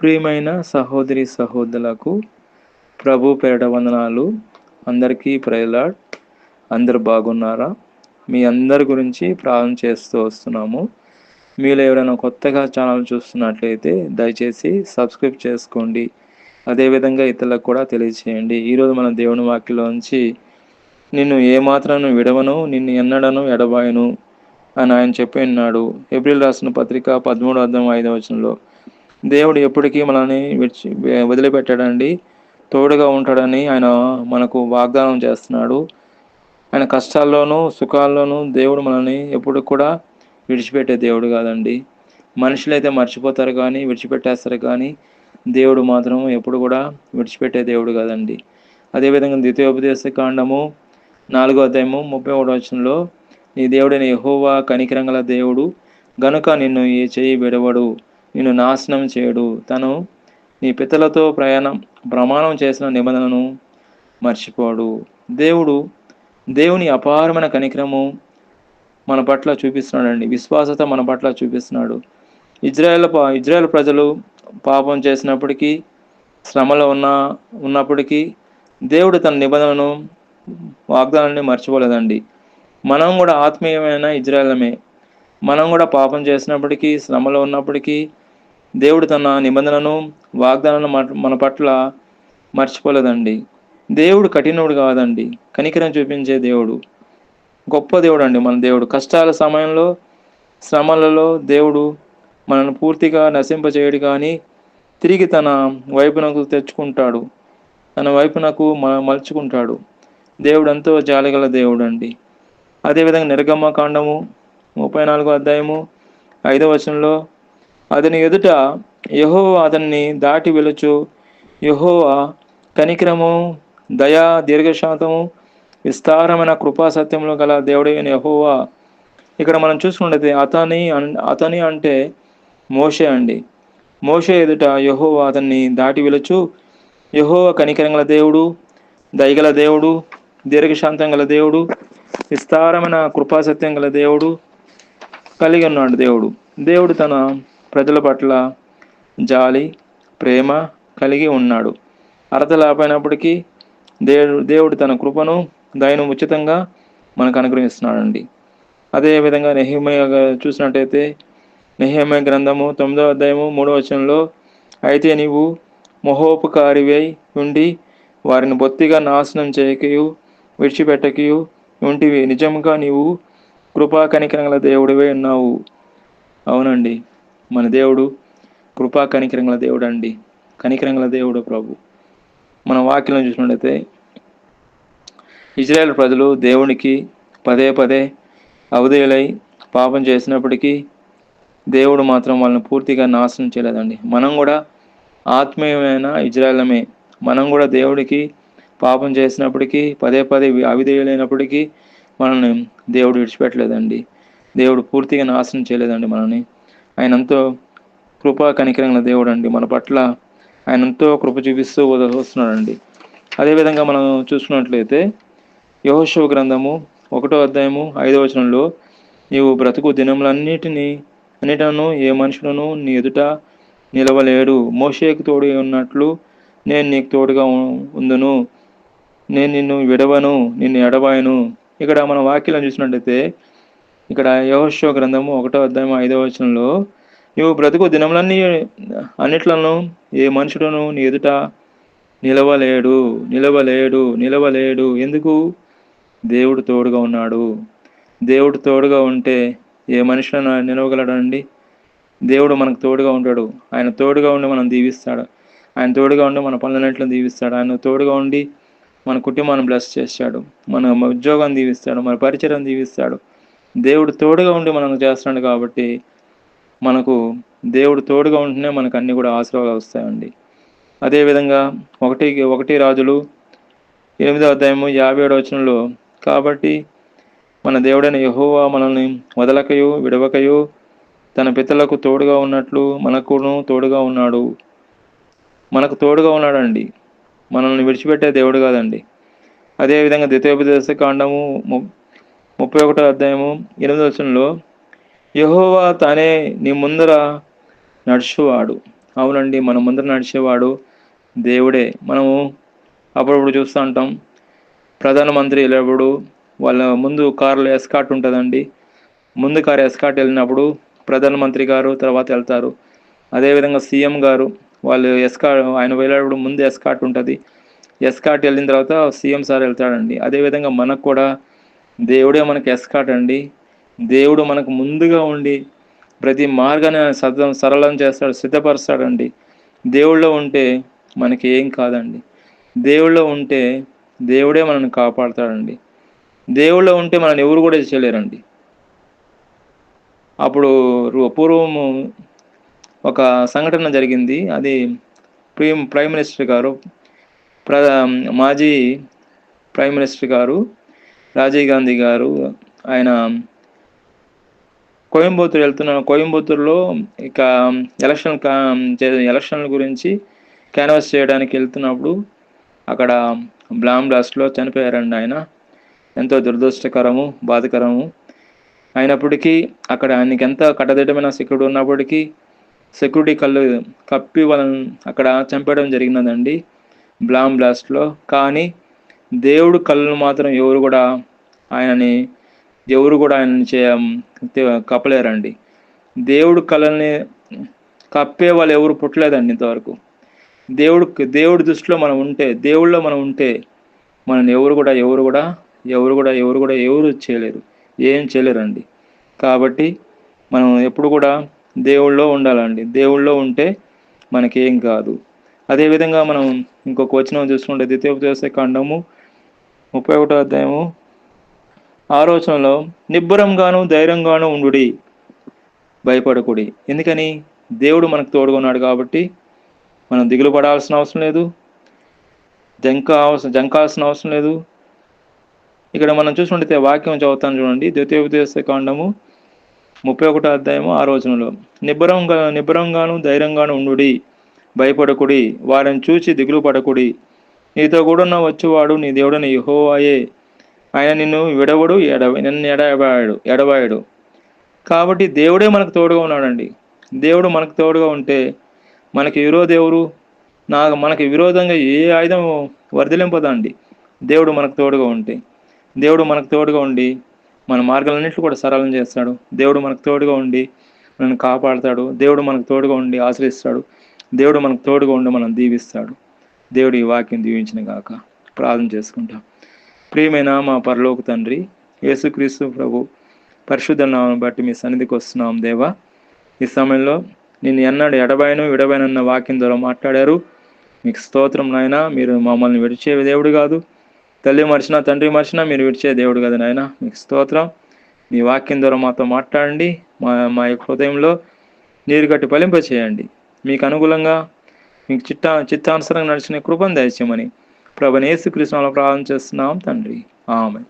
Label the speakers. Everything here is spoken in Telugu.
Speaker 1: ప్రియమైన సహోదరి సహోదరులకు ప్రభు పేరట వందనాలు. అందరికీ ప్రేలాడ్ అందరు బాగున్నారా? మీ అందరి గురించి ప్రార్థన చేస్తూ వస్తున్నాము. మీరు ఎవరైనా కొత్తగా ఛానల్ చూస్తున్నట్లయితే దయచేసి సబ్స్క్రైబ్ చేసుకోండి. అదేవిధంగా ఇతరులకు కూడా తెలియచేయండి. ఈరోజు మన దేవుని వాక్యలోంచి నిన్ను ఏమాత్రం విడవను నిన్ను ఎన్నడను ఎడబాయను అని ఆయన చెప్పి ఉన్నాడు. ఏప్రిల్ రాసిన పత్రిక పదమూడు అర్థం ఐదవ వచనంలో దేవుడు ఎప్పటికీ మనల్ని విడిచి వదిలిపెట్టాడండి. తోడుగా ఉంటాడని ఆయన మనకు వాగ్దానం చేస్తున్నాడు. ఆయన కష్టాల్లోనూ సుఖాల్లోనూ దేవుడు మనల్ని ఎప్పుడు కూడా విడిచిపెట్టే దేవుడు కాదండి. మనుషులైతే మర్చిపోతారు కానీ విడిచిపెట్టేస్తారు కానీ దేవుడు మాత్రం ఎప్పుడు కూడా విడిచిపెట్టే దేవుడు కాదండి. అదేవిధంగా ద్వితీయోపదేశ కాండము నాలుగో అధ్యాయము ముప్పై ఒకటో వచనంలో నీ దేవుడైన యహోవా కనికరంగల దేవుడు గనుక నిన్ను ఏ చేయి విడవడు. నిన్ను నాశనం చేయడు. తను నీ పితలతో ప్రయాణం ప్రమాణం చేసిన నిబంధనను మర్చిపోడు. దేవుడు దేవుని అపారమైన కనికరము మన పట్ల చూపిస్తున్నాడండి. విశ్వాసత మన పట్ల చూపిస్తున్నాడు. ఇజ్రాయెల్ ఇజ్రాయెల్ ప్రజలు పాపం చేసినప్పటికీ శ్రమలో ఉన్న ఉన్నప్పటికీ దేవుడు తన నిబంధనను వాగ్దానాన్ని మర్చిపోలేదండి. మనం కూడా ఆత్మీయమైన ఇజ్రాయలమే మనం కూడా పాపం చేసినప్పటికీ శ్రమలో ఉన్నప్పటికీ దేవుడు తన నిబంధనను వాగ్దానాలను మన పట్ల మర్చిపోలేదండి. దేవుడు కఠినుడు కాదండి. కనికరం చూపించే దేవుడు. గొప్ప దేవుడు అండి మన దేవుడు. కష్టాల సమయంలో శ్రమలలో దేవుడు మనను పూర్తిగా నశింపచేయడు కానీ తిరిగి తన వైపునకు తెచ్చుకుంటాడు. తన వైపునకు మన మలుచుకుంటాడు. దేవుడు ఎంతో జాలిగల దేవుడు అండి అదేవిధంగా నిర్గమ్మ కాండము ముప్పై నాలుగో అధ్యాయము ఐదవ వచనంలో అతని ఎదుట యహో అతన్ని దాటి వెలుచు యహోవా కనికరము దయా దీర్ఘశాతము విస్తారమైన కృపా సత్యంలో గల దేవుడైన యహోవా. ఇక్కడ మనం చూసుకున్నట్లయితే అతని అతని అంటే మోషే అండి. మోషే ఎదుట యహోవా అతన్ని దాటి వెలుచు యహో కనికరంగల దేవుడు దయగల దేవుడు దీర్ఘశాంతం గల దేవుడు విస్తారమైన కృపాసత్యం గల దేవుడు కలిగి ఉన్నాడు దేవుడు. దేవుడు తన ప్రజల పట్ల జాలి ప్రేమ కలిగి ఉన్నాడు. అర్హత లేకపోయినప్పటికీ దేవుడు దేవుడు తన కృపను దయను ఉచితంగా మనకు అనుగ్రహిస్తున్నాడండి. అదేవిధంగా నెహిమయ చూసినట్టయితే నెహిమయ గ్రంథము తొమ్మిదో అధ్యాయము మూడో వచనంలో అయితే నీవు మొహోపకారివై ఉండి వారిని బొత్తిగా నాశనం చేయకయు విడిచిపెట్టకయు ఉంటివి. నిజంగా నీవు కృపా కనికరంగల దేవుడివై ఉన్నావు. అవునండి. మన దేవుడు కృపా కనికరంగల దేవుడు అండి. కనికరంగల దేవుడు ప్రభు. మన వాక్యం చూసినట్లయితే ఇజ్రాయెల్ ప్రజలు దేవునికి పదే పదే అవధేయులై పాపం చేసినప్పటికీ దేవుడు మాత్రం వాళ్ళని పూర్తిగా నాశనం చేయలేదండి. మనం కూడా ఆత్మీయమైన ఇజ్రాయలమే. మనం కూడా దేవుడికి పాపం చేసినప్పటికీ పదే పదే అవిధేయులైనప్పటికీ మనల్ని దేవుడు విడిచిపెట్టలేదండి. దేవుడు పూర్తిగా నాశనం చేయలేదండి మనల్ని. ఆయన ఎంతో కృపా కనికరంగా దేవుడు అండి మన పట్ల ఆయన ఎంతో కృప చూపిస్తూ వస్తున్నాడండి. అదేవిధంగా మనం చూసుకున్నట్లయితే యహోశివ గ్రంథము ఒకటో అధ్యాయము ఐదో వచనంలో నీవు బ్రతుకు దినములన్నిటినీ అన్నిటను ఏ మనుషులను నీ ఎదుట నిలవలేడు. మోషేకు తోడు ఉన్నట్లు నేను నీకు తోడుగా ఉందును. నేను నిన్ను విడవను నిన్ను ఎడబాయను. ఇక్కడ మన వాక్యం చూసినట్టయితే ఇక్కడ యహోశో గ్రంథము ఒకటో అధ్యాయం ఐదో వచనంలో నువ్వు బ్రతుకు దినములన్నీ అన్నిట్లను ఏ మనుషుడును నీ ఎదుట నిలవలేడు నిలవలేడు నిలవలేడు. ఎందుకు? దేవుడు తోడుగా ఉన్నాడు. దేవుడు తోడుగా ఉంటే ఏ మనుషులను నిలవగలడండి. దేవుడు మనకు తోడుగా ఉంటాడు. ఆయన తోడుగా ఉండి మనం దీవిస్తాడు. ఆయన తోడుగా ఉండి మన పనులన్నింటిని దీవిస్తాడు. ఆయన తోడుగా ఉండి మన కుటుంబాన్ని బ్లెస్ చేస్తాడు. మన ఉద్యోగాన్ని దీవిస్తాడు. మన పరిచయం దీవిస్తాడు. దేవుడు తోడుగా ఉండి మనం చేస్తున్నాడు కాబట్టి మనకు దేవుడు తోడుగా ఉంటేనే మనకు అన్నీ కూడా ఆశీర్వాదాలు వస్తాయండి. అదేవిధంగా ఒకటి ఒకటి రాజులు ఎనిమిదో అధ్యాయము యాభై ఏడు వచనంలో కాబట్టి మన దేవుడైన యహోవా మనల్ని వదలకయు విడవకయు తన పితలకు తోడుగా ఉన్నట్లు మనకును తోడుగా ఉన్నాడు. మనకు తోడుగా ఉన్నాడండి. మనల్ని విడిచిపెట్టే దేవుడు కాదండి. అదేవిధంగా ద్వితీయోపదేశ కాండము ముప్పై ఒకటో అధ్యాయము ఎనిమిది వచనంలో యహోవా తానే నీ ముందర నడుచువాడు. అవునండి మన ముందర నడిచేవాడు దేవుడే. మనము అప్పుడప్పుడు చూస్తూ ఉంటాం ప్రధానమంత్రి వెళ్ళినప్పుడు వాళ్ళ ముందు కారులో ఎస్కాట్ ఉంటుందండి. ముందు కారు ఎస్కాట్ వెళ్ళినప్పుడు ప్రధానమంత్రి గారు తర్వాత వెళ్తారు. అదేవిధంగా సీఎం గారు వాళ్ళు ఎస్కా ఆయన వెళ్ళేటప్పుడు ముందు ఎస్కాట్ ఉంటుంది. ఎస్కాట్ వెళ్ళిన తర్వాత సీఎం సార్ వెళ్తాడండి. అదేవిధంగా మనకు కూడా దేవుడే మనకి ఎస్కాట్ అండి. దేవుడు మనకు ముందుగా ఉండి ప్రతి మార్గాన్ని సద సరళం చేస్తాడు సిద్ధపరుస్తాడండి. దేవుళ్ళో ఉంటే మనకి ఏం కాదండి. దేవుళ్ళో ఉంటే దేవుడే మనల్ని కాపాడుతాడండి. దేవుళ్ళో ఉంటే మనల్ని ఎవరు కూడా చేయలేరండి. అప్పుడు రు- పూర్వము ఒక సంఘటన జరిగింది. అది ప్రైమ్ ప్రైమ్ మినిస్టర్ గారు ప్ర మాజీ ప్రైమ్ మినిస్టర్ గారు రాజీవ్ గాంధీ గారు ఆయన కోయంబత్తూరు వెళ్తున్నాను కోయంబత్తూరులో ఇక ఎలక్షన్ కా ఎలక్షన్ల గురించి క్యాన్వాస్ చేయడానికి వెళ్తున్నప్పుడు అక్కడ బ్లామ్ బ్లాస్ట్లో చనిపోయారండి ఆయన. ఎంతో దురదృష్టకరము బాధకరము. అయినప్పటికీ అక్కడ ఆయనకి ఎంత కట్టదిట్టమైన సెక్యూరిటీ ఉన్నప్పటికీ సెక్యూరిటీ కళ్ళు కప్పి వాళ్ళని అక్కడ చంపేయడం జరిగినదండి బ్లామ్ బ్లాస్ట్లో. కానీ దేవుడు కళ్ళను మాత్రం ఎవరు కూడా ఆయనని ఎవరు కూడా ఆయనని చే కప్పలేరండి. దేవుడు కళల్ని కప్పే వాళ్ళు ఎవరు పుట్టలేదండి ఇంతవరకు. దేవుడు దేవుడి దృష్టిలో మనం ఉంటే దేవుళ్ళో మనం ఉంటే మనల్ని ఎవరు కూడా ఎవరు కూడా ఎవరు కూడా ఎవరు కూడా ఎవరు చేయలేరు. ఏం చేయలేరండి. కాబట్టి మనం ఎప్పుడు కూడా దేవుళ్ళో ఉండాలండి. దేవుళ్ళో ఉంటే మనకేం కాదు. అదేవిధంగా మనం ఇంకొక వచనం చూసుకుంటే ద్వితీయోపదేశ కాండము ముప్పై ఒకటో అధ్యాయము. ఆలోచనలో నిబ్బరంగాను ధైర్యంగాను ఉండుడి భయపడకుడి. ఎందుకని? దేవుడు మనకు తోడుగా ఉన్నాడు కాబట్టి మనం దిగులు పడాల్సిన అవసరం లేదు. జంక అవసరం జంకాల్సిన అవసరం లేదు. ఇక్కడ మనం చూసుకుంటే వాక్యం చదువుతాను చూడండి. ద్వితీయోపదేశ కాండము ముప్పై ఒకటో అధ్యాయము ఆ రోజునలో నిబ్బరంగా నిబ్బరంగాను ధైర్యంగాను ఉండుడి భయపడకుడి వారిని చూచి దిగులు పడకుడి. నీతో కూడా ఉన్న వచ్చేవాడు నీ దేవుడని యహోవాయే. ఆయన నిన్ను విడవడు ఎడ నిన్ను ఎడబాయడు ఎడబాయడు. కాబట్టి దేవుడే మనకు తోడుగా ఉన్నాడండి. దేవుడు మనకు తోడుగా ఉంటే మనకి విరోధ ఎవరు? నాకు మనకి విరోధంగా ఏ ఆయుధం వర్ధలింపదండి దేవుడు మనకు తోడుగా ఉంటే. దేవుడు మనకు తోడుగా ఉండి మన మార్గాలన్నింటినీ కూడా సరళం చేస్తాడు. దేవుడు మనకు తోడుగా ఉండి మనల్ని కాపాడుతాడు. దేవుడు మనకు తోడుగా ఉండి ఆశ్రయిస్తాడు. దేవుడు మనకు తోడుగా ఉండి మనం దీవిస్తాడు. దేవుడు ఈ వాక్యం దీవించిన గాక. ప్రార్థన చేసుకుంటాం. ప్రియమైన మా పరలోక తండ్రి యేసుక్రీస్తు ప్రభు పరిశుద్ధ నామం బట్టి మీ సన్నిధికి వస్తున్నాం దేవా. ఈ సమయంలో నేను ఎన్నడు ఎడబాయను విడబైనన్న వాక్యం ద్వారా మాట్లాడారు. మీకు స్తోత్రం నాయన మీరు మమ్మల్ని విడిచే దేవుడు కాదు. తల్లి మరిచిన తండ్రి మర్చినా మీరు విడిచే దేవుడు కదా నాయన. మీకు స్తోత్రం. మీ వాక్యం ద్వారా మాతో మాట్లాడండి. మా మా యొక్క హృదయంలో నీరు కట్టి ఫలింప చేయండి మీకు అనుకూలంగా మీకు చిట్టా చిత్తానుసరంగా నడిచిన కృపను దయచేయమని ప్రభు యేసుకృష్ణలో ప్రార్థన చేస్తున్నాం తండ్రి. ఆమె